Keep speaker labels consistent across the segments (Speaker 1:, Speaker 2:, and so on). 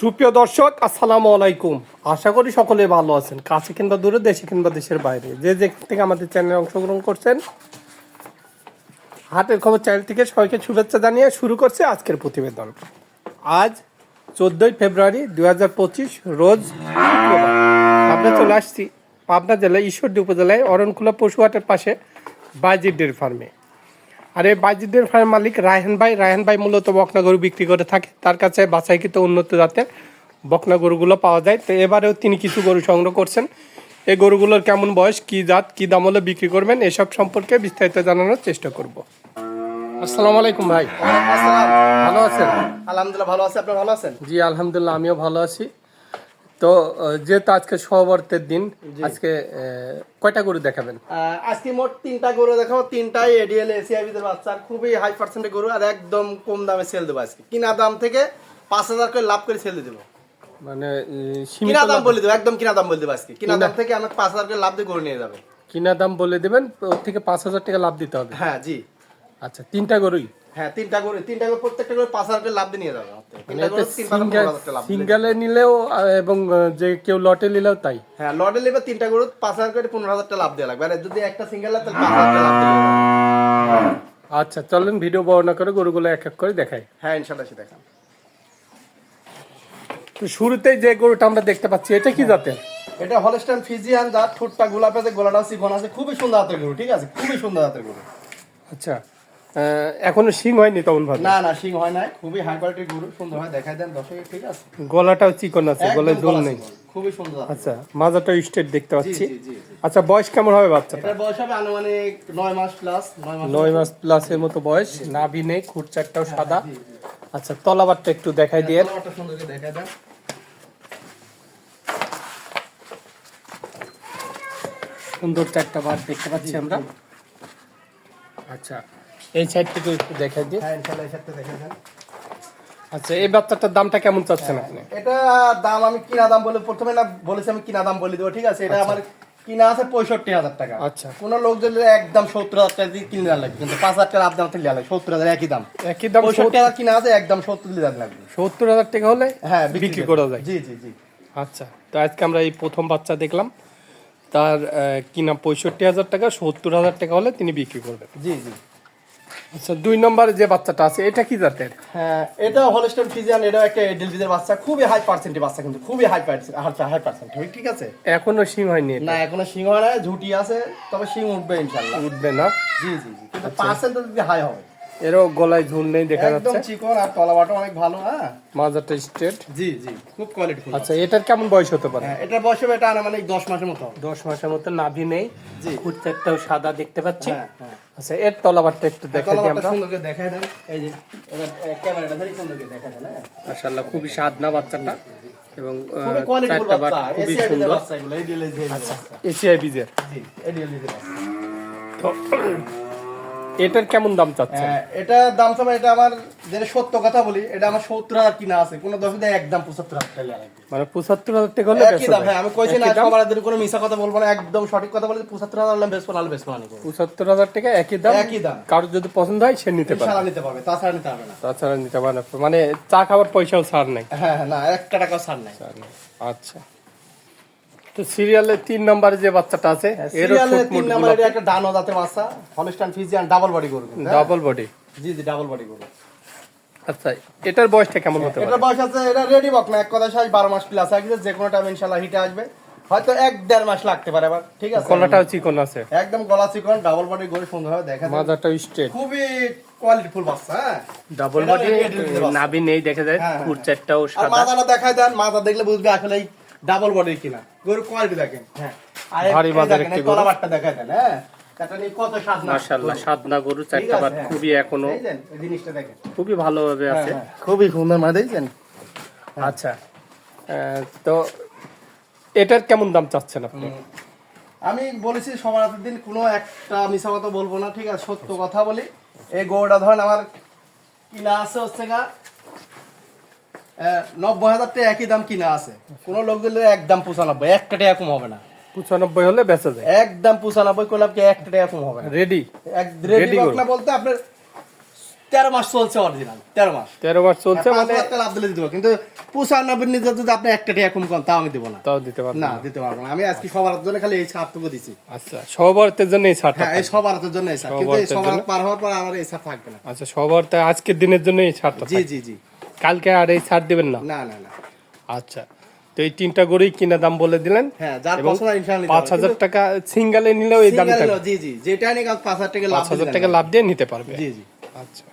Speaker 1: সুপ্রিয় দর্শক, আসসালামু আলাইকুম। আশা করি সকলে ভালো আছেন। কাছে কিংবা দূরে, দেশে কিংবা দেশের বাইরে। যে যেখান থেকে আমাদের চ্যানেলে অংশগ্রহণ করছেন, হাটের খবর চ্যানেল থেকে সবাইকে শুভেচ্ছা জানিয়ে শুরু করছে আজকের প্রতিবেদন। আজ চোদ্দোই ফেব্রুয়ারি দুই হাজার পঁচিশ, রোজ। আমরা চলে আসছি। পাবনা জেলায় ঈশ্বরদী উপজেলায় অরণখোলা পশু হাটের পাশে বাইজির ডেয়ারি ফার্মে। আর এই বাইজিদের ফার্ম মালিক রায়হান ভাই রায়হান ভাই মূলত বকনা গরু বিক্রি করে থাকে। তার কাছে বাছাইকৃত উন্নত জাতের বকনা গরুগুলো পাওয়া যায়। তো এবারেও তিনি কিছু গরু সংগ্রহ করছেন। এই গরুগুলোর কেমন বয়স কি জাত কি দাম হলে বিক্রি করবেন এসব সম্পর্কে বিস্তারিত জানানোর চেষ্টা করব। আসসালামু আলাইকুম ভাই। ভালো আছেন?
Speaker 2: আলহামদুলিল্লাহ ভালো আছে। আপনি ভালো আছেন?
Speaker 1: জি আলহামদুলিল্লাহ আমিও ভালো আছি। তো যেহেতু আজকে সহবর্তের দিন আজকে কয়টা গরু দেখাবেন?
Speaker 2: আজকে মোট তিনটা গরু দেখাবো। তিনটাই এডিএল এসিআইবিদের বাচ্চা। খুবই হাই পার্সেন্টের গরু আর একদম কম দামে সেল দেবো আজকে। কিনা দাম থেকে পাঁচ হাজার করে লাভ করে সেল দিয়ে দেবো।
Speaker 1: মানে
Speaker 2: কিনা দাম বলে দেবো একদম কিনা দাম বলে দেবো আজকে। কিনা দাম থেকে আমাকে পাঁচ হাজার করে লাভ দিয়ে গরু নিয়ে যাবে।
Speaker 1: কিনা দাম বলে দেবেন ওর থেকে পাঁচ হাজার টাকা লাভ দিতে হবে।
Speaker 2: হ্যাঁ জি।
Speaker 1: আচ্ছা তিনটা গরুই?
Speaker 2: হ্যাঁ তিনটা গরু তিনটা গরু প্রত্যেকটা গরু পাঁচ হাজার লাভ দিয়ে নিয়ে যাবে করে।
Speaker 1: সিঙ্গেলে নিলেও এবং যে কেউ লটে নিলেও তাই?
Speaker 2: হ্যাঁ লর্ডে নেবে তিনটা গরু পাঁচ হাজার করে পনেরো লাভ দেওয়া লাগবে। আর যদি একটা সিঙ্গেল তাহলে পাঁচ হাজার
Speaker 1: আচ্ছা চলেন ভিডিও বর্ণনা করে গরুগুলো এক এক করে দেখাই।
Speaker 2: হ্যাঁ ইনশাল্লাহ সে দেখান
Speaker 1: তো শুরুতেই যে গরুটা আমরা দেখতে পাচ্ছি এটা কি জাতের?
Speaker 2: এটা হলস্টাইন ফিজিয়ান যার ঠোঁটটা গোলাপে আছে গোলাটা চিকন আছে খুবই সুন্দর হাতের গরু ঠিক আছে? খুবই সুন্দর হাতের গরু।
Speaker 1: আচ্ছা এখনও শিং হয়নি তেমন ভাবে?
Speaker 2: না না সিং হয় না খুবই হাই কোয়ালিটির গরু সুন্দর হয় দেখাই দেন দর্শক ঠিক আছে?
Speaker 1: গলাটাও চিকন আছে গলায় জল নেই।
Speaker 2: খুবই সুন্দর
Speaker 1: আচ্ছা মাজাটাও স্ট্রেট দেখতে পাচ্ছি। আচ্ছা বয়স কেমন হবে বাচ্চাটা?
Speaker 2: এটার বয়স হবে আনুমানিক নয় মাস প্লাস নয় মাস
Speaker 1: নয় মাস প্লাসের মতো বয়স নাভি নেই খুঁট চারটাও সাদা। আচ্ছা তলাবারটা একটু দেখাই দিয়ে।
Speaker 2: তলাবারটা সুন্দর করে দেখাই দেন।
Speaker 1: সুন্দর চারটা বার দেখতে পাচ্ছি আমরা। আচ্ছা এই সাইড থেকে একটু দেখাই দিয়ে
Speaker 2: হ্যাঁ ইনশাআল্লাহ এই সাথে দেখাই দেন
Speaker 1: আচ্ছা এই বাচ্চাটার দামটা কেমন চাচ্ছেন আপনি?
Speaker 2: এটা দাম আমি কিনা দাম বলে প্রথমে না বলেছি আমি কিনা দাম বলে দেবো ঠিক আছে? এটা আমার কিনা আছে পঁয়ষট্টি হাজার টাকা।
Speaker 1: আচ্ছা।
Speaker 2: কোন লোক যদি একদম সত্তর হাজার টাকা দিয়ে কিনে লাগবে কিন্তু পাঁচ হাজার টাকা আপদাম থেকে লাগবে সত্তর হাজার একই দাম।
Speaker 1: একই দাম
Speaker 2: পঁয়ষট্টি হাজার কিনা আছে একদম সত্তর হাজার লাগবে
Speaker 1: সত্তর হাজার টাকা হলে
Speaker 2: হ্যাঁ
Speaker 1: বিক্রি করা যায়।
Speaker 2: জি জি জি।
Speaker 1: আচ্ছা তো আজকে আমরা এই প্রথম বাচ্চা দেখলাম। তার কিনা পঁয়ষট্টি হাজার টাকা সত্তর হাজার টাকা হলে তিনি বিক্রি করবেন।
Speaker 2: জি জি।
Speaker 1: আচ্ছা দুই নম্বরে যে বাচ্চাটা আছে এটা কি জাতের?
Speaker 2: হ্যাঁ এটা হলস্টন ফিজিয়ান এটা একটা ডেলভিজের বাচ্চা খুবই হাই পার্সেন্টের বাচ্চা কিন্তু খুবই হাই পার্সেন্ট হাই পার্সেন্ট ঠিক আছে?
Speaker 1: এখনও সিং হয়নি
Speaker 2: না এখনও সিং হয় না ঝুটি আছে তবে সিং উঠবে ইনশাআল্লাহ।
Speaker 1: উঠবে না?
Speaker 2: জি জি জি কিন্তু পার্সেন্ট যদি হাই হবে
Speaker 1: এরও গলায় ঝুল নেই দেখা
Speaker 2: একদম
Speaker 1: যাচ্ছে।
Speaker 2: চিকন আর তলাবাটা অনেক ভালো হ্যাঁ?
Speaker 1: মাজাটা স্ট্রেট
Speaker 2: জি জি খুব কোয়ালিটি
Speaker 1: আচ্ছা এটার কেমন বয়স হতে পারে?
Speaker 2: হ্যাঁ এটা বয়স হবে এটা আনুমানিক দশ মাসের মতো। হবে।
Speaker 1: দশ মাসের মতো নাভি নেই।
Speaker 2: জি।
Speaker 1: সাদা দেখতে পাচ্ছি।
Speaker 2: হ্যাঁ হ্যাঁ।
Speaker 1: আচ্ছা এর তলাবারটা একটু দেখাই দিই আমরা।
Speaker 2: সুন্দর করে দেখাই দেন। এই যে এবার ক্যামেরাটা ধরে সুন্দর করে দেখাই দেন
Speaker 1: মাশাআল্লাহ খুবই সাদনা বাচ্চাটা? এবং চারটা খুবই
Speaker 2: এসিআই
Speaker 1: সুন্দর।
Speaker 2: বাচ্চা
Speaker 1: এশিয়াই বীজের
Speaker 2: জি বাচ্চা।
Speaker 1: তো এটার কেমন দাম চাচ্ছে
Speaker 2: হ্যাঁ, এটা দাম সময় এটা আমার যেটা সত্য কথা বলি এটা আমার সত্তর হাজার কিনা আছে কোনো দশ একদম পঁচাত্তর হাজার টাকা লাগবে
Speaker 1: মানে পঁচাত্তর হাজার টাকা হলে
Speaker 2: একই দাম হ্যাঁ আমি কইছি না? আমার কোনো মিশা কথা বলব না একদম সঠিক কথা বলে পঁচাত্তর হাজার হলে বেশ ভালো বেশ ভালো
Speaker 1: পঁচাত্তর হাজার টাকা একই দাম?
Speaker 2: একই দাম।
Speaker 1: কারোর যদি পছন্দ হয় সে নিতে পারে
Speaker 2: ইনশাআল্লাহ নিতে পারবে তাছাড়া নিতে হবে না।
Speaker 1: তাছাড়া নিতে পারে না। মানে চা খাবার পয়সাও ছাড় নাই।
Speaker 2: হ্যাঁ হ্যাঁ, না একটা টাকাও ছাড় নাই।
Speaker 1: আচ্ছা। তো সিরিয়ালে তিন নম্বরে যে বাচ্চাটা আছে
Speaker 2: তিন নাম্বার একটা ডানো জাতের মাছা হলস্টাইন ফিজিয়ান ডাবল বডি গরু হ্যাঁ?
Speaker 1: ডাবল বডি
Speaker 2: জি জি ডাবল বডি গরু।
Speaker 1: আচ্ছা এটার বয়সটা কেমন হতে পারে?
Speaker 2: এটা বয়স আছে এটা রেডি বক না এক কথা সাইজ বারো মাস প্লাস আছে যে কোনো টাইম ইনশাল্লাহ হিটে আসবে। হয়তো এক দেড় মাস লাগতে পারে আবার ঠিক আছে?
Speaker 1: কলাটাও চিকন আছে।
Speaker 2: একদম গলা চিকন ডাবল বডি গরু সুন্দর হবে দেখা যায়।
Speaker 1: স্ট্রেট
Speaker 2: খুবই কোয়ালিটিফুল বাচ্চা হ্যাঁ?
Speaker 1: ডাবল বডি
Speaker 2: রেডি
Speaker 1: নাভি নেই দেখা যায়
Speaker 2: হ্যাঁ, হ্যাঁ।
Speaker 1: কুট সাদা।
Speaker 2: মাথাটা দেখাই দেন মাথা দেখলে বুঝবে আসলে ডাবল বডি কিনা। গরু কোয়ালিটি দেখেন হ্যাঁ।
Speaker 1: ভারী বাজার একটি গরু।
Speaker 2: তলাবারটা দেখাই দেন হ্যাঁ হ্যাঁ।
Speaker 1: খুবই
Speaker 2: এখনও
Speaker 1: খুবই ভালোভাবে
Speaker 2: হ্যাঁ,
Speaker 1: আছে।
Speaker 2: হ্যাঁ, খুবই সুন্দর মানে দেখছেন?
Speaker 1: আচ্ছা। তো এটার কেমন দাম চাচ্ছেন আপনি?
Speaker 2: আমি বলেছি সবার দিন কোনো একটা মিশা কথা বলব না ঠিক আছে? সত্য কথা বলি। এই গরুটা ধরেন আমার কিনা আছে হচ্ছে গা নব্বই হাজার টাকা একই দাম কিনা আছে। কোনো লোক দিলে একদম পঁচানব্বই একটা টাকা কম হবে না।
Speaker 1: পঁচানব্বই হলে বেচা যায়।
Speaker 2: একদম পঁচানব্বই করলাম কি একটা টাকা কম হবে না।
Speaker 1: Ready
Speaker 2: ready. বকনা বলতে আপনার তেরো মাস চলছে অরিজিনাল তেরো মাস।
Speaker 1: তেরো মাস চলছে মানে
Speaker 2: লাভ দিলে দিতে কিন্তু পঁচানব্বই নিতে যদি আপনি একটা টাকা কম করেন তাও আমি দেবো না।
Speaker 1: তাও দিতে
Speaker 2: না দিতে পারব না। আমি আজকে সবার জন্য খালি এই ছাড়টুকু দিছি।
Speaker 1: আচ্ছা সবরতের জন্য এই ছাড়টা
Speaker 2: হ্যাঁ এই সবার জন্য এই ছাড়। কিন্তু
Speaker 1: সবার
Speaker 2: সবার পার হওয়ার পর আমার এই ছাড় থাকবে না।
Speaker 1: আচ্ছা সবরতে আজকের দিনের জন্য এই ছাড়টা
Speaker 2: জি জি জি।
Speaker 1: কালকে আর এই ছাড় দিবেন না?
Speaker 2: না না না।
Speaker 1: আচ্ছা। তো এই তিনটা গরুই কিনা দাম বলে দিলেন।
Speaker 2: হ্যাঁ যার পছন্দ ইনশাআল্লাহ নিতে
Speaker 1: পাঁচ
Speaker 2: পারবে।
Speaker 1: হাজার
Speaker 2: কিন্তু
Speaker 1: টাকা সিঙ্গেলে নিলে এই দাম থাকবে
Speaker 2: জি জি। যেটা নিয়ে কাজ পাঁচ হাজার টাকা লাভ
Speaker 1: পাঁচ হাজার
Speaker 2: দিলেন
Speaker 1: টাকা লাভ দিয়ে নিতে পারবে।
Speaker 2: জি জি।
Speaker 1: আচ্ছা।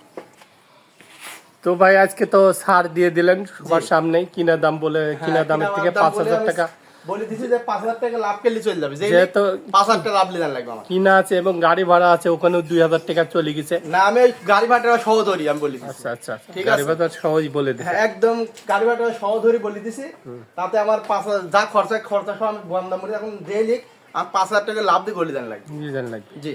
Speaker 1: তো ভাই আজকে তো ছাড় দিয়ে দিলেন। সবার সামনে কিনা দাম বলে কিনা দামের
Speaker 2: হ্যাঁ,
Speaker 1: থেকে
Speaker 2: কিনা
Speaker 1: পাঁচ
Speaker 2: দাম বলে
Speaker 1: হাজার
Speaker 2: আমি
Speaker 1: টাকা
Speaker 2: বলে দিছি যে পাঁচ হাজার টাকা লাভ পেলে চলে যাবে।
Speaker 1: যেহেতু
Speaker 2: পাঁচ হাজার টাকা লাভ নিলেন লাগবে আমার।
Speaker 1: কিনা আছে এবং গাড়ি ভাড়া আছে ওখানেও দুই হাজার টাকা চলে গেছে।
Speaker 2: না আমি ওই গাড়ি ভাড়াটা সহ ধরি আমি বলি দিছি।
Speaker 1: আচ্ছা আচ্ছা আচ্ছা।
Speaker 2: ঠিক
Speaker 1: গাড়ি
Speaker 2: আছে।
Speaker 1: ভাড়া সহজ বলে দিচ্ছে
Speaker 2: হ্যাঁ একদম গাড়ি ভাড়াটা সহ ধরি বলে দিছি। তাতে আমার পাঁচ হাজার যা খরচা খরচা সহ আমি বন্ধ করে এখন ডেইলি আমার পাঁচ হাজার টাকা লাভ দিয়ে গলি দেন লাগবে।
Speaker 1: ডিজাইন লাগবে।
Speaker 2: জি।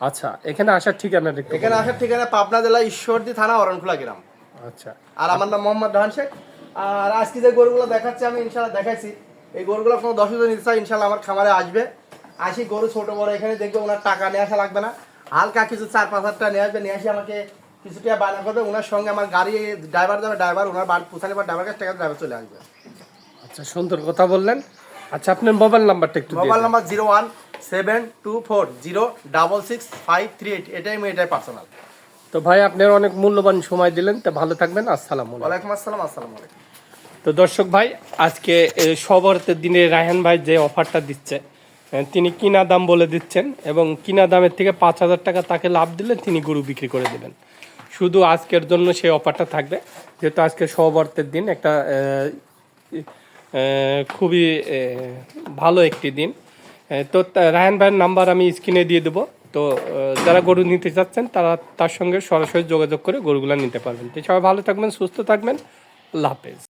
Speaker 1: আচ্ছা এখানে আসার ঠিকানা
Speaker 2: এখানে আসার ঠিকানা পাবনা জেলা ঈশ্বরদী থানা অরণখোলা গ্রাম।
Speaker 1: আচ্ছা।
Speaker 2: আর আমার নাম মোহাম্মদ রাহান শেখ। আর আজকে যে গরুগুলো দেখাচ্ছি আমি ইনশাল্লাহ দেখাইছি। এই গরুগুলো কোনো দশ হাজার চাই ইনশাল্লাহ আমার খামারে আসবে। আসি গরু ছোট বড় এখানে দেখবে ওনার টাকা নিয়ে আসা লাগবে না। হালকা কিছু চার পাঁচ হাজার টাকা নিয়ে আসবে নিয়ে আসি আমাকে কিছু টাকা বায়না করবে। ওনার সঙ্গে আমার গাড়ি ড্রাইভার যাবে ড্রাইভার ওনার বাড়ি পুছানি বা ড্রাইভার কাছে টাকা ড্রাইভার চলে আসবে।
Speaker 1: আচ্ছা সুন্দর কথা বললেন। আচ্ছা আপনার মোবাইল নাম্বারটা একটু
Speaker 2: mobile number zero one seven two four zero double six five three eight এটাই আমি এটাই পার্সোনাল
Speaker 1: তো ভাই আপনার অনেক মূল্যবান সময় দিলেন। তো ভালো থাকবেন। আসসালাম
Speaker 2: ওয়ালাইকুম আসসালাম আসসালামু আলাইকুম।
Speaker 1: তো দর্শক ভাই, আজকে সবরতের দিনে রায়হান ভাই যে অফারটা দিচ্ছে তিনি কিনা দাম বলে দিচ্ছেন এবং কিনা দামের থেকে পাঁচ হাজার টাকা তাকে লাভ দিলে তিনি গরু বিক্রি করে দেবেন। শুধু আজকের জন্য সেই অফারটা থাকবে, যেহেতু আজকে সবরতের দিন, একটা খুবই ভালো একটি দিন। তো তা- রায়হান ভাইয়ের নাম্বার আমি স্ক্রিনে দিয়ে দেবো। তো যারা গরু নিতে চাচ্ছেন, তারা তার সঙ্গে সরাসরি যোগাযোগ করে গরুগুলো নিতে পারবেন। তো সবাই ভালো থাকবেন, সুস্থ থাকবেন। আল্লাহ হাফেজ।